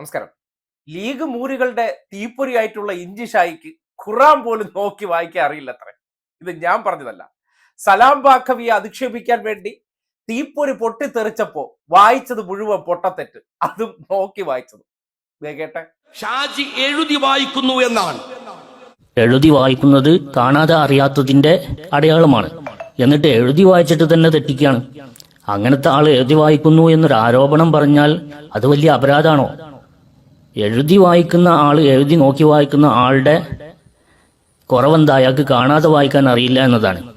നമസ്കാരം. ലീഗ് മൂരികളുടെ തീപ്പൊരിയായിട്ടുള്ള ഇഞ്ചി ഷായിക്ക് ഖുറാൻ പോലും നോക്കി വായിക്കാൻ അറിയില്ല അത്ര ഇത് ഞാൻ പറഞ്ഞതല്ല. സലാം ബാഖവിയെ അധിക്ഷേപിക്കാൻ വേണ്ടി തീപ്പൊരി പൊട്ടിത്തെറിച്ചപ്പോ വായിച്ചത് മുഴുവൻ പൊട്ടത്തെറ്റ്. അതും നോക്കി വായിച്ചത്. കേട്ടെ. ഷാജി എഴുതി വായിക്കുന്നു എന്നാണ്. എഴുതി വായിക്കുന്നത് കാണാതെ അറിയാത്തതിന്റെ അടയാളമാണ്. എന്നിട്ട് എഴുതി വായിച്ചിട്ട് തന്നെ തെറ്റിക്കുകയാണ്. അങ്ങനത്തെ ആൾ എഴുതി വായിക്കുന്നു എന്നൊരു ആരോപണം പറഞ്ഞാൽ അത് വലിയ അപരാധമാണോ? എഴുതി വായിക്കുന്ന ആൾ എഴുതി നോക്കി വായിക്കുന്ന ആളുടെ കുറവെന്താ? അയാൾക്ക് കാണാതെ വായിക്കാൻ അറിയില്ല എന്നതാണ്.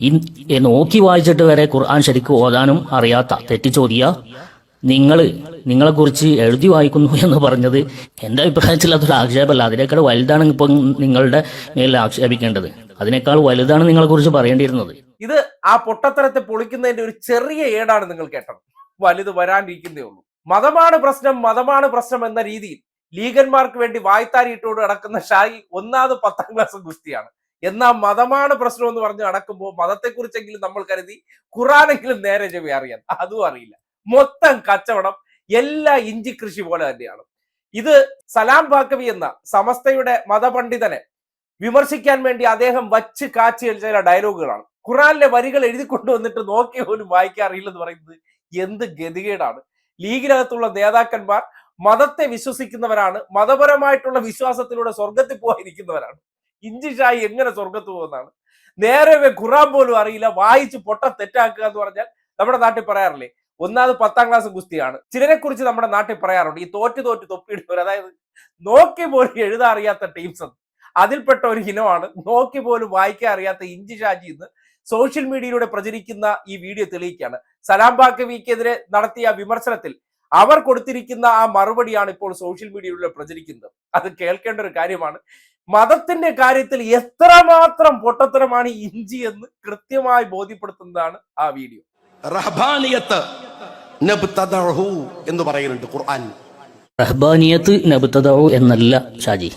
ഈ നോക്കി വായിച്ചിട്ട് വരെ ഖുർആൻ ശരിക്കും ഓതാനും അറിയാത്ത തെറ്റിച്ചോദിയ നിങ്ങൾ നിങ്ങളെക്കുറിച്ച് എഴുതി വായിക്കുന്നു എന്ന് പറഞ്ഞത് എന്റെ അഭിപ്രായത്തിൽ അതൊരു ആക്ഷേപമല്ല. അതിനേക്കാൾ വലുതാണ് ഇപ്പം നിങ്ങളുടെ മേലിൽ ആക്ഷേപിക്കേണ്ടത്. അതിനേക്കാൾ വലുതാണ് നിങ്ങളെക്കുറിച്ച് പറയേണ്ടിയിരുന്നത്. ഇത് ആ പൊട്ടത്തരത്തെ പൊളിക്കുന്നതിന്റെ ഒരു ചെറിയ ഏടാണ് നിങ്ങൾ കേട്ടത്. വലുത് വരാണ്ടിരിക്കുന്നേ ഉള്ളൂ. മതമാണ് പ്രശ്നം മതമാണ് പ്രശ്നം എന്ന രീതിയിൽ ലീഗന്മാർക്ക് വേണ്ടി വായ്ത്താരിയിട്ടോട് നടക്കുന്ന ഷായി ഒന്നാമത് പത്താം ക്ലാസ് ഗുസ്തിയാണ്. എന്നാൽ മതമാണ് പ്രശ്നം എന്ന് പറഞ്ഞ് നടക്കുമ്പോൾ മതത്തെക്കുറിച്ചെങ്കിലും നമ്മൾ കരുതി ഖുറാനെങ്കിലും നേരെ ചെവി അറിയാൻ. അതും അറിയില്ല. മൊത്തം കച്ചവടം എല്ലാ ഇഞ്ചി കൃഷി പോലെ തന്നെയാണ്. ഇത് സലാം ബാക്കവി എന്ന സമസ്തയുടെ മതപണ്ഡിതനെ വിമർശിക്കാൻ വേണ്ടി അദ്ദേഹം വച്ച് കാച്ചി ചില ഡയലോഗുകളാണ്. ഖുറാനിലെ വരികൾ എഴുതി കൊണ്ടുവന്നിട്ട് നോക്കി പോലും വായിക്കാറില്ലെന്ന് പറയുന്നത് എന്ത് ഗതികേടാണ്. ലീഗിനകത്തുള്ള നേതാക്കന്മാർ മതത്തെ വിശ്വസിക്കുന്നവരാണ് മതപരമായിട്ടുള്ള വിശ്വാസത്തിലൂടെ സ്വർഗത്തിൽ പോയിരിക്കുന്നവരാണ് ഇഞ്ചി ഷായി എങ്ങനെ സ്വർഗത്ത് പോകുന്നതാണ്? നേരെ ഖുറാൻ പോലും അറിയില്ല വായിച്ച് പൊട്ട തെറ്റാക്കുക എന്ന് പറഞ്ഞാൽ നമ്മുടെ നാട്ടിൽ പറയാറില്ലേ ഒന്നാമത് പത്താം ക്ലാസ് ഗുസ്തിയാണ്. ചിലരെ കുറിച്ച് നമ്മുടെ നാട്ടിൽ പറയാറുണ്ട് ഈ തോറ്റ് തോറ്റ് തൊപ്പിയിടുന്നവർ അതായത് നോക്കി പോലും എഴുതാറിയാത്ത ടീംസ് അതിൽപ്പെട്ട ഒരു ഇനമാണ് നോക്കി പോലും വായിക്കാൻ അറിയാത്ത ഇഞ്ചി ഷാജി എന്ന് സോഷ്യൽ മീഡിയയിലൂടെ പ്രചരിക്കുന്ന ഈ വീഡിയോ തെളിയിക്കുകയാണ്. സലാം ബാക്കവിക്കെതിരെ നടത്തിയ വിമർശനത്തിൽ അവർ കൊടുത്തിരിക്കുന്ന ആ മറുപടിയാണ് ഇപ്പോൾ സോഷ്യൽ മീഡിയയിലൂടെ പ്രചരിക്കുന്നത്. അത് കേൾക്കേണ്ട ഒരു കാര്യമാണ്. മതത്തിന്റെ കാര്യത്തിൽ എത്രമാത്രം പൊട്ടത്തരമാണ് ഇഞ്ചി എന്ന് കൃത്യമായി ബോധ്യപ്പെടുത്തുന്നതാണ് ആ വീഡിയോ. റഹബാനിയത്ത് എന്ന് പറയുന്നുണ്ട് ഖുർആൻ. റഹ്ബാനിയത്ത് നബുത്തതാവു എന്നല്ല ഷാജി.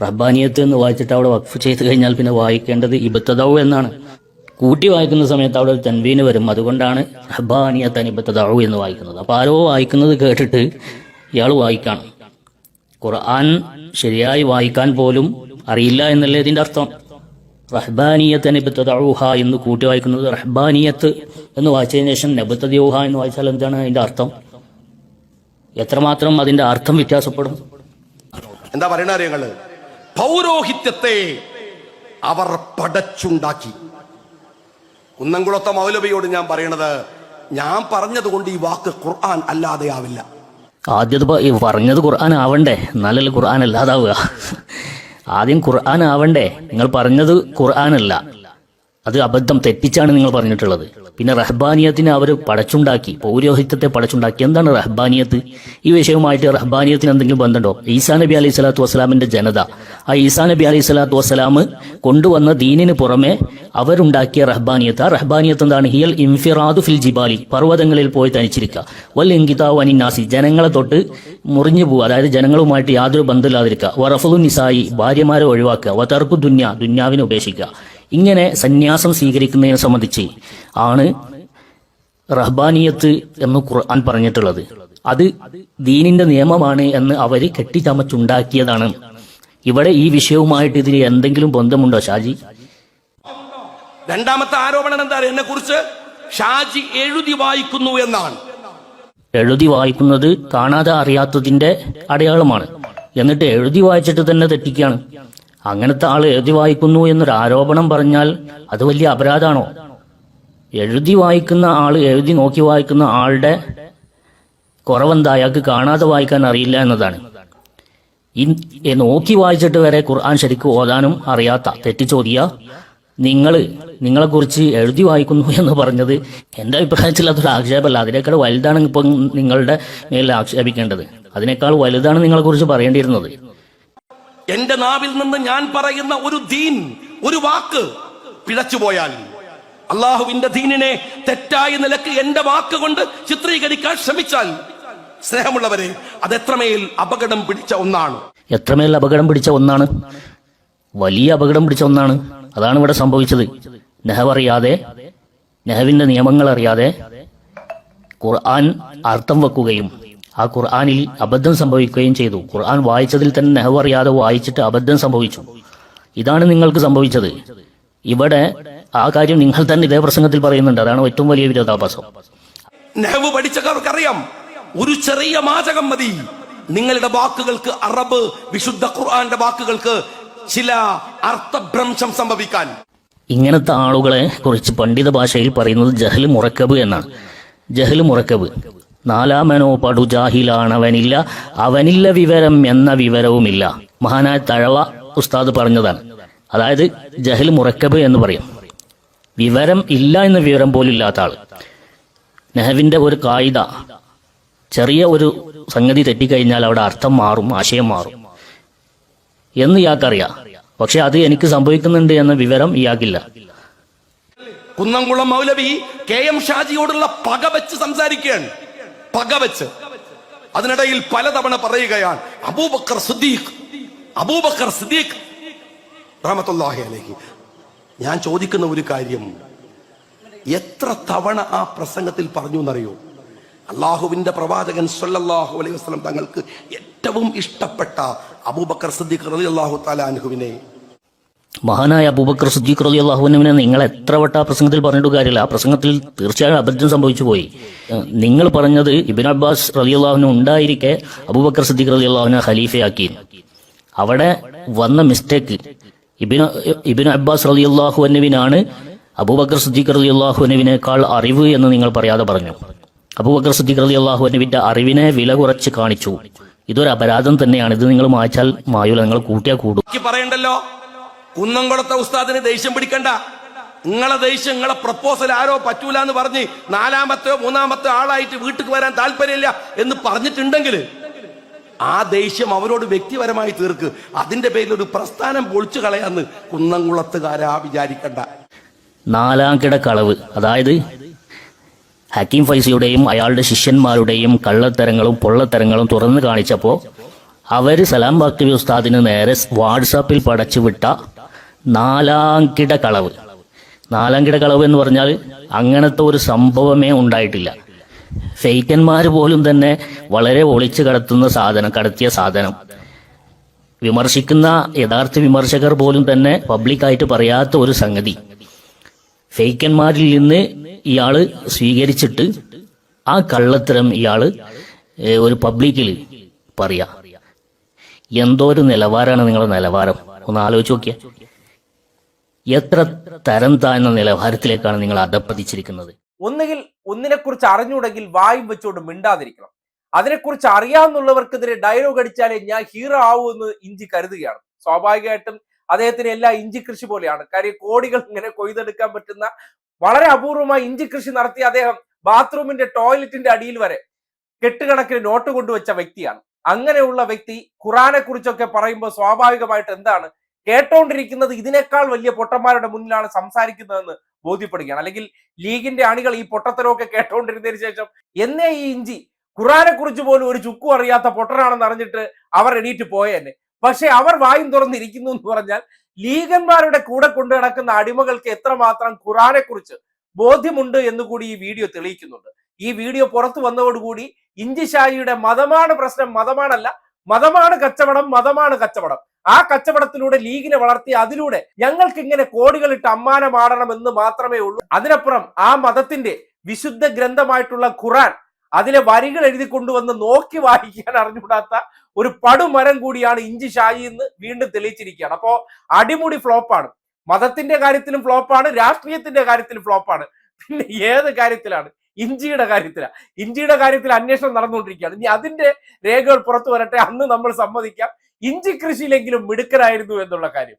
റഹ്ബാനിയത്ത് എന്ന് വായിച്ചിട്ട് അവിടെ വഖഫ് ചെയ്ത് കഴിഞ്ഞാൽ പിന്നെ വായിക്കേണ്ടത് ഇബത്തദൗ എന്നാണ്. കൂട്ടി വായിക്കുന്ന സമയത്ത് അവിടെ ഒരു തൻവീന് വരും. അതുകൊണ്ടാണ് റബ്ബാനിയത്തൻ അനിബത്തതാവു എന്ന് വായിക്കുന്നത്. അപ്പോൾ ആരോ വായിക്കുന്നത് കേട്ടിട്ട് ഇയാൾ വായിക്കാണ്. ഖുർആൻ ശരിയായി വായിക്കാൻ പോലും അറിയില്ല എന്നല്ലേ ഇതിന്റെ അർത്ഥം? റഹ്ബാനിയത്ത് നബത്തദഊഹ എന്ന് കൂട്ടി വായിക്കുന്നത് റഹ്ബാനിയത്ത് എന്ന് വായിച്ചതിന് ശേഷം നബത്തദ്യൂഹ എന്ന് വായിച്ചാൽ എന്താണ് അതിന്റെ അർത്ഥം? എത്രമാത്രം അതിന്റെ അർത്ഥം വ്യത്യാസപ്പെടും? എന്താ പറയണ അറിയങ്ങൾ പൗരോഹിത്യത്തെ അവർ പടച്ചുണ്ടാക്കി. കുന്നംകുളത്തെ മൗലവിയോട് ഞാൻ പറയണത് ഞാൻ പറഞ്ഞതുകൊണ്ട് ഈ വാക്ക് ഖുർആൻ അല്ലാതെ ആവില്ല ആദ്യത് പറഞ്ഞത് ഖുർആൻ ആവണ്ടേ? എന്നാലല്ലേ ഖുർആൻ അല്ലാതാവുക. ആദ്യം ഖുർആൻ ആവണ്ടേ? നിങ്ങൾ പറഞ്ഞത് ഖുർആൻ അല്ല. അത് അബദ്ധം തെറ്റിച്ചാണ് നിങ്ങൾ പറഞ്ഞിട്ടുള്ളത്. പിന്നെ റഹ്ബാനിയത്തിന് അവർ പടച്ചുണ്ടാക്കി പൗരോഹിത്യത്തെ പടച്ചുണ്ടാക്കി. എന്താണ് റഹ്ബാനിയത്ത്? ഈ വിഷയവുമായിട്ട് റഹ്ബാനിയത്തിന് എന്തെങ്കിലും ബന്ധമുണ്ടോ? ഈസാ നബി അലൈഹി സ്വലാത്തു വസ്സലാമിന്റെ ജനത. ആ ഈസാ നബി അലൈഹി സ്വലാത്തു വസ്സലാം കൊണ്ടുവന്ന ദീനിന് പുറമെ അവരുണ്ടാക്കിയ റഹ്ബാനിയത്ത്. ആ റഹ്ബാനിയത്ത് എന്താണ്? ഹിയൽ ഇൻഫിറാദു ഫിൽ ജിബാലി. പർവതങ്ങളിൽ പോയി തനിച്ചിരിക്കുക വൽ ഇങ്കിതാവ് ജനങ്ങളെ തൊട്ട് മുറിഞ്ഞു പോവുക. അതായത് ജനങ്ങളുമായിട്ട് യാതൊരു ബന്ധമില്ലാതിരിക്കുക വറഫുദു നിസായി. ഭാര്യമാരെ ഒഴിവാക്കുക. വതർക്കു ദുന്യ. ദുന്യാവിനെ ഉപേക്ഷിക്കുക. ഇങ്ങനെ സന്യാസം സ്വീകരിക്കുന്നതിനെ സംബന്ധിച്ച് ആണ് റഹ്ബാനിയത്ത് എന്ന് ഖുർആൻ പറഞ്ഞിട്ടുള്ളത്. അത് ദീനിന്റെ നിയമമാണ് എന്ന് അവർ കെട്ടിച്ചമച്ചുണ്ടാക്കിയതാണ്. ഇവിടെ ഈ വിഷയവുമായിട്ട് ഇതിന് എന്തെങ്കിലും ബന്ധമുണ്ടോ ഷാജി? രണ്ടാമത്തെ ആരോപണം എന്താ? എന്നെ കുറിച്ച് ഷാജി എഴുതി വായിക്കുന്നു എന്നാണ്. എഴുതി വായിക്കുന്നത് കാണാതെ അറിയാത്തതിന്റെ അടയാളമാണ്. എന്നിട്ട് എഴുതി വായിച്ചിട്ട് തന്നെ തെറ്റിക്കുകയാണ്. അങ്ങനത്തെ ആൾ എഴുതി വായിക്കുന്നു എന്നൊരു ആരോപണം പറഞ്ഞാൽ അത് വലിയ അപരാധമാണോ? എഴുതി വായിക്കുന്ന ആൾ എഴുതി നോക്കി വായിക്കുന്ന ആളുടെ കുറവെന്താ? അയാൾക്ക് കാണാതെ വായിക്കാൻ അറിയില്ല എന്നതാണ്. ഈ നോക്കി വായിച്ചിട്ട് വരെ ഖുർആൻ ശരിക്കും ഓതാനും അറിയാത്ത തെറ്റിച്ചോദിയ നിങ്ങൾ നിങ്ങളെക്കുറിച്ച് എഴുതി വായിക്കുന്നു എന്ന് പറഞ്ഞത് എന്റെ അഭിപ്രായത്തിൽ അതൊരു ആക്ഷേപമല്ല. അതിനേക്കാൾ വലുതാണ് ഇപ്പം നിങ്ങളുടെ മേലിൽ ആക്ഷേപിക്കേണ്ടത്. അതിനേക്കാൾ വലുതാണ് നിങ്ങളെക്കുറിച്ച് പറയേണ്ടിയിരുന്നത്. എന്റെ നാവിൽ നിന്ന് ഞാൻ പറയുന്ന ഒരു ദീൻ ഒരു വാക്ക് പിഴച്ചുപോയാൽ അള്ളാഹുവിന്റെ ദീനിനെ തെറ്റായ നിലയ്ക്ക് എന്റെ വാക്ക് കൊണ്ട് ചിത്രീകരിക്കാൻ ശ്രമിച്ചാൽ സ്നേഹമുള്ളവരെ അത് എത്രമേൽ അപകടം പിടിച്ച ഒന്നാണ്. എത്രമേൽ അപകടം പിടിച്ച ഒന്നാണ്? വലിയ അപകടം പിടിച്ച ഒന്നാണ്. അതാണ് ഇവിടെ സംഭവിച്ചത്. നെഹവറിയാതെ നെഹവിന്റെ നിയമങ്ങൾ അറിയാതെ ഖുർആൻ അർത്ഥം വെക്കുകയും ആ ഖുർആാനിൽ അബദ്ധം സംഭവിക്കുകയും ചെയ്തു. ഖുർആൻ വായിച്ചതിൽ തന്നെ നെഹവ് അറിയാതെ വായിച്ചിട്ട് അബദ്ധം സംഭവിച്ചു. ഇതാണ് നിങ്ങൾക്ക് സംഭവിച്ചത്. ഇവിടെ ആ കാര്യം നിങ്ങൾ തന്നെ ഇതേ പ്രസംഗത്തിൽ പറയുന്നുണ്ട്. അതാണ് ഏറ്റവും വലിയ വിരോധാഭാസം. നെഹവ് പഠിച്ചവർക്കറിയാം ഒരു ചെറിയ മാചകം മതി. നിങ്ങളുടെ വാക്കുകൾക്ക് അറബ് വിശുദ്ധ ഖുർആന്റെ വാക്കുകൾക്ക് ചില അർത്ഥഭ്രംശം സംഭവിക്കാൻ. ഇങ്ങനത്തെ ആളുകളെ കുറിച്ച് പണ്ഡിത ഭാഷയിൽ പറയുന്നത് ജഹൽ മുറക്കബ് എന്നാണ്. ജഹൽ മുറക്കബ്. നാലാമനോ പടു ജാഹിലാണവനില്ല. അവനില്ല വിവരം എന്ന വിവരവുമില്ല. മഹാനായ തഴവ ഉസ്താദ് പറഞ്ഞതാണ്. അതായത് ജഹൽ മുറക്കബ് എന്ന് പറയും. വിവരം ഇല്ല എന്ന വിവരം പോലും ഇല്ലാത്ത നെഹവിന്റെ ഒരു കായിക ചെറിയ ഒരു സംഗതി തെറ്റിക്കഴിഞ്ഞാൽ അവിടെ അർത്ഥം മാറും ആശയം മാറും. എന്ന് ഇയാൾക്കറിയാം. പക്ഷെ അത് എനിക്ക് സംഭവിക്കുന്നുണ്ട് എന്ന വിവരം ഇയാൾക്കില്ല. കുന്നംകുളം മൗലവി കെ എം ഷാജിയോടുള്ള പക വെച്ച് സംസാരിക്കുകയാണ്. പക വെച്ച് അതിനിടയിൽ പലതവണ പറയുകയാണ് അബൂബക്കർ സുദ്ദീഖ് അബൂബക്കർ സുദ്ദീഖ് റഹമത്തുല്ലാഹി അലൈഹി. ഞാൻ ചോദിക്കുന്ന ഒരു കാര്യം എത്ര തവണ ആ പ്രസംഗത്തിൽ പറഞ്ഞു എന്നറിയോ? അള്ളാഹുവിന്റെ പ്രവാചകൻ സൊല്ലാഹു അലൈഹി വസ്ലം തങ്ങൾക്ക് ഏറ്റവും ഇഷ്ടപ്പെട്ട അബൂബക്കർ സിദ്ദീഖ് റളിയല്ലാഹു തആല അൻഹുവിനെ മഹാനായ അബൂബക്കർ സുദ്ദീഖ് റലി അള്ളാഹുവിനെ നിങ്ങൾ എത്ര വട്ട ആ പ്രസംഗത്തിൽ പറഞ്ഞിട്ട് കാര്യമില്ല. ആ പ്രസംഗത്തിൽ തീർച്ചയായും അബദ്ധം സംഭവിച്ചു പോയി. നിങ്ങൾ പറഞ്ഞത് ഇബിൻ അബ്ബാസ് റലി അള്ളാഹുവിന് ഉണ്ടായിരിക്കെ അബൂബക്കർ സുദ്ദീഖ് റലി അള്ളാഹുവിനെ ഖലീഫയാക്കി. അവിടെ വന്ന മിസ്റ്റേക്ക് ഇബിൻ ഇബിൻ അബ്ബാസ് റലി അള്ളാഹുവിനാണ് അബൂബക്കർ സുദ്ദീഖ് റലി അള്ളാഹുവിനേക്കാൾ അറിവ് എന്ന് നിങ്ങൾ പറയാതെ പറഞ്ഞു. അബൂബക്കർ സുദ്ദീഖ് റലി അള്ളാഹുവിന്റെ അറിവിനെ വില കുറച്ച് കാണിച്ചു. ഇതൊരു അപരാധം തന്നെയാണ്. ഇത് നിങ്ങൾ മായ്ച്ചാൽ മായൂല. നിങ്ങൾ കൂട്ടിയാൽ കൂടും. പറയണ്ടല്ലോ? കുന്നംകുളത്തെ ഉസ്താദിന് ദേഷ്യം പിടിക്കണ്ട. നിങ്ങളെ ദേഷ്യം നിങ്ങളെ പ്രപ്പോസൽ ആരോ പറ്റൂല എന്ന് പറഞ്ഞ് നാലാമത്തെയോ മൂന്നാമത്തെ ആളായിട്ട് വീട്ടിൽ വരാൻ താല്പര്യമില്ല എന്ന് പറഞ്ഞിട്ടുണ്ടെങ്കിൽ ആ ദേഷ്യം അവരോട് വ്യക്തിപരമായി തീർക്ക്. അതിന്റെ പേരിൽ ഒരു പ്രസ്ഥാനം പൊളിച്ചു കളയാന്ന് കുന്നംകുളത്തുകാരാ വിചാരിക്കണ്ട. നാലാം കിട കളവ്. അതായത് ഹക്കീം ഫൈസിയുടെയും അയാളുടെ ശിഷ്യന്മാരുടെയും കള്ളത്തരങ്ങളും പൊള്ളത്തരങ്ങളും തുറന്നു കാണിച്ചപ്പോൾ അവർ സലാം ബാക്തി ഉസ്താദിന് നേരെ വാട്സാപ്പിൽ പടച്ചുവിട്ട നാലാം കിട കളവ് നാലാം കിട കളവ് എന്ന് പറഞ്ഞാൽ അങ്ങനത്തെ ഒരു സംഭവമേ ഉണ്ടായിട്ടില്ല. ഫെയ്ക്കന്മാർ പോലും തന്നെ വളരെ ഒളിച്ചു കടത്തുന്ന സാധനം കടത്തിയ സാധനം. വിമർശിക്കുന്ന യഥാർത്ഥ വിമർശകർ പോലും തന്നെ പബ്ലിക്കായിട്ട് പറയാത്ത ഒരു സംഗതി. ഫേക്കന്മാരിൽ നിന്ന് ഇയാൾ സ്വീകരിച്ചിട്ട് ആ കള്ളത്തരം ഇയാൾ ഒരു പബ്ലിക്കിൽ പറയാ. എന്തോ ഒരു നിലവാരമാണ് നിങ്ങളുടെ നിലവാരം? ഒന്ന് ആലോചിച്ച് നോക്കിയേ. എത്ര തരം താഴ്ന്ന നിലവാരത്തിലേക്കാണ് നിങ്ങൾ അധപ്പതിച്ചിരിക്കുന്നത്? ഒന്നുകിൽ ഒന്നിനെക്കുറിച്ച് അറിഞ്ഞുകൂടെങ്കിൽ വായും വെച്ചുകൊണ്ട് മിണ്ടാതിരിക്കണം. അതിനെക്കുറിച്ച് അറിയാവുന്നവർക്കെതിരെ ഡയലോഗ് അടിച്ചാലേ ഞാൻ ഹീറോ ആവൂ എന്ന് ഇഞ്ചി കരുതുകയാണ്. സ്വാഭാവികമായിട്ടും അദ്ദേഹത്തിന് എല്ലാ ഇഞ്ചി കൃഷി പോലെയാണ്. കാര്യം കോടികൾ ഇങ്ങനെ കൊയ്തെടുക്കാൻ പറ്റുന്ന വളരെ അപൂർവമായി ഇഞ്ചി കൃഷി നടത്തിയ അദ്ദേഹം ബാത്റൂമിന്റെ ടോയ്ലറ്റിന്റെ അടിയിൽ വരെ കെട്ടുകണക്കിന് നോട്ട് കൊണ്ടുവച്ച വ്യക്തിയാണ്. അങ്ങനെയുള്ള വ്യക്തി ഖുറാനെ കുറിച്ചൊക്കെ പറയുമ്പോൾ സ്വാഭാവികമായിട്ട് എന്താണ്? കേട്ടോണ്ടിരിക്കുന്നത് ഇതിനേക്കാൾ വലിയ പൊട്ടന്മാരുടെ മുന്നിലാണ് സംസാരിക്കുന്നതെന്ന് ബോധ്യപ്പെടുകയാണ്. അല്ലെങ്കിൽ ലീഗിന്റെ അണികൾ ഈ പൊട്ടത്തരമൊക്കെ കേട്ടോണ്ടിരുന്നതിന് ശേഷം എന്നേ ഈ ഇഞ്ചി? ഖുറാനെ കുറിച്ച് പോലും ഒരു ചുക്കും അറിയാത്ത പൊട്ടനാണെന്ന് അറിഞ്ഞിട്ട് അവർ എണീറ്റ് പോയെന്നെ പക്ഷെ അവർ വായും തുറന്നിരിക്കുന്നു എന്ന് പറഞ്ഞാൽ ലീഗന്മാരുടെ കൂടെ കൊണ്ടു നടക്കുന്ന അടിമകൾക്ക് എത്രമാത്രം ഖുറാനെ കുറിച്ച് ബോധ്യമുണ്ട് എന്ന് കൂടി ഈ വീഡിയോ തെളിയിക്കുന്നുണ്ട്. ഈ വീഡിയോ പുറത്തു വന്നതോടുകൂടി ഇഞ്ചിശായിയുടെ മതമാണ് പ്രശ്നം. മതമാണല്ല. മതമാണ് കച്ചവടം. മതമാണ് കച്ചവടം. ആ കച്ചവടത്തിലൂടെ ലീഗിനെ വളർത്തി അതിലൂടെ ഞങ്ങൾക്ക് ഇങ്ങനെ കോടികളിട്ട് അമ്മാനമാടണം എന്ന് മാത്രമേ ഉള്ളൂ. അതിനപ്പുറം ആ മതത്തിന്റെ വിശുദ്ധ ഗ്രന്ഥമായിട്ടുള്ള ഖുറാൻ അതിലെ വരികൾ എഴുതി കൊണ്ടുവന്ന് നോക്കി വായിക്കാൻ അറിഞ്ഞുകൂടാത്ത ഒരു പടുമരം കൂടിയാണ് ഇഞ്ചി ഷായി എന്ന് വീണ്ടും തെളിയിച്ചിരിക്കുകയാണ്. അപ്പോ അടിമുടി ഫ്ലോപ്പാണ്. മതത്തിന്റെ കാര്യത്തിലും ഫ്ലോപ്പാണ് രാഷ്ട്രീയത്തിന്റെ കാര്യത്തിലും ഫ്ലോപ്പാണ്. പിന്നെ ഏത് കാര്യത്തിലാണ്? ഇഞ്ചിയുടെ കാര്യത്തിലാണ് ഇഞ്ചിയുടെ കാര്യത്തിൽ അന്വേഷണം നടന്നുകൊണ്ടിരിക്കുകയാണ്. ഇനി അതിന്റെ രേഖകൾ പുറത്തു വരട്ടെ. അന്ന് നമ്മൾ സമ്മതിക്കാം. ഇഞ്ചി കൃഷിയിലെങ്കിലും മിടുക്കരായിരുന്നു എന്നുള്ള കാര്യം.